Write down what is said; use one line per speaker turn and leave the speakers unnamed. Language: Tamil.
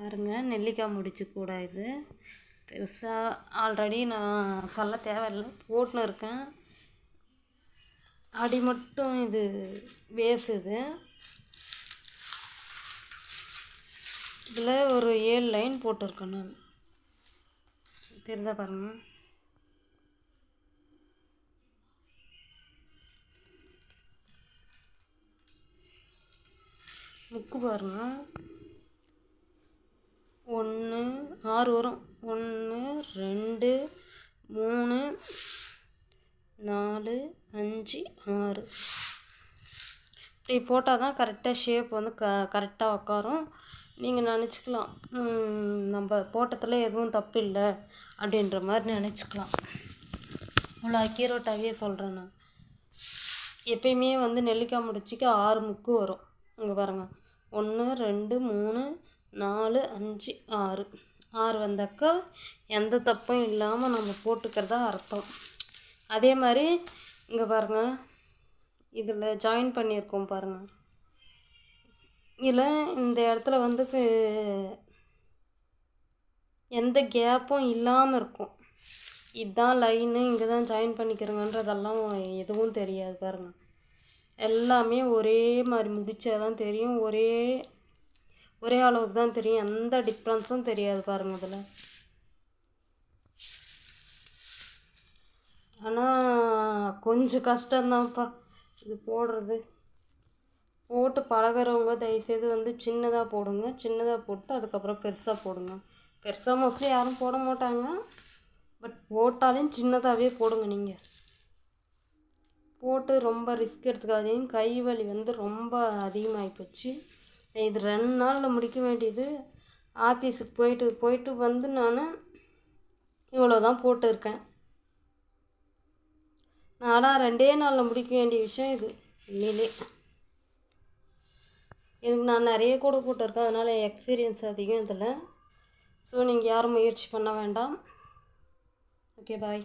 பாருங்கள் நெல்லிக்காய் முடிச்சு கூட இது. பெருசாக ஆல்ரெடி நான் சொல்ல தேவையில்லை. போட்டுன்னு இருக்கேன். அடி மட்டும் இது வேசுது. இதில் ஒரு ஏழு லைன் போட்டிருக்கேன் நான். தெரியுதா பாருங்கள் முக்கு பாருங்கள் ஒன்று ஆறு வரும் ஒன்று ரெண்டு மூணு நாலு அஞ்சு ஆறு. இப்படி போட்டால் தான் கரெக்டாக ஷேப் வந்து க கரெக்டாக உட்காரும் நீங்கள் நினச்சிக்கலாம் நம்ம போட்டதில் எதுவும் தப்பு இல்லை அப்படின்ற மாதிரி நினச்சிக்கலாம். இவ்வளோ அக்யூரேட்டாகவே சொல்கிறேன் நான். எப்பயுமே வந்து நெல்லிக்காய் முடிச்சிக்க ஆறு முக்கு வரும். இங்கே பாருங்கள் ஒன்று ரெண்டு மூணு நாலு அஞ்சு ஆறு. ஆறு வந்தாக்கா எந்த தப்பும் இல்லாமல் நம்ம போட்டுக்கிறதா அர்த்தம். அதே மாதிரி இங்கே பாருங்கள் இதில் ஜாயின் பண்ணியிருக்கோம் பாருங்கள் இதில் இந்த இடத்துல வந்து எந்த கேப்பும் இல்லாமல் இருக்கும். இதுதான் லைனு இங்கே தான் ஜாயின் பண்ணிக்கிறோங்கன்றதெல்லாம் எதுவும் தெரியாது பாருங்கள் எல்லாமே ஒரே மாதிரி முடிச்சா தான் தெரியும். ஒரே ஒரே அளவுக்கு தான் தெரியும். எந்த டிஃப்ரென்ஸும் தெரியாது பாருங்கள் அதில். ஆனால் கொஞ்சம் கஷ்டம்தான்ப்பா. இது போடுறது. போட்டு பழகுறவங்க தயவுசெய்து வந்து சின்னதாக போடுங்க. சின்னதாக போட்டு அதுக்கப்புறம் பெருசாக போடுங்க. பெருசாக மோஸ்ட்லி யாரும் போட மாட்டாங்க. பட் போட்டாலையும் சின்னதாகவே போடுங்க நீங்கள் போட்டு ரொம்ப ரிஸ்க் எடுத்துக்காதீங்க. கை வலி வந்து ரொம்ப அதிகமாகி போச்சு இது ரெண்டு நாளில் முடிக்க வேண்டியது. ஆஃபீஸுக்கு போயிட்டு போயிட்டு வந்து நான் இவ்வளோ தான் போட்டிருக்கேன். ஆனால் ரெண்டே நாளில் முடிக்க வேண்டிய விஷயம் இது. உண்மையிலே. எனக்கு நான் நிறைய கூட போட்டிருக்கேன். அதனால் எக்ஸ்பீரியன்ஸ் அதிகம் இதில். ஸோ நீங்கள் யாரும் முயற்சி பண்ண வேண்டாம். Okay bye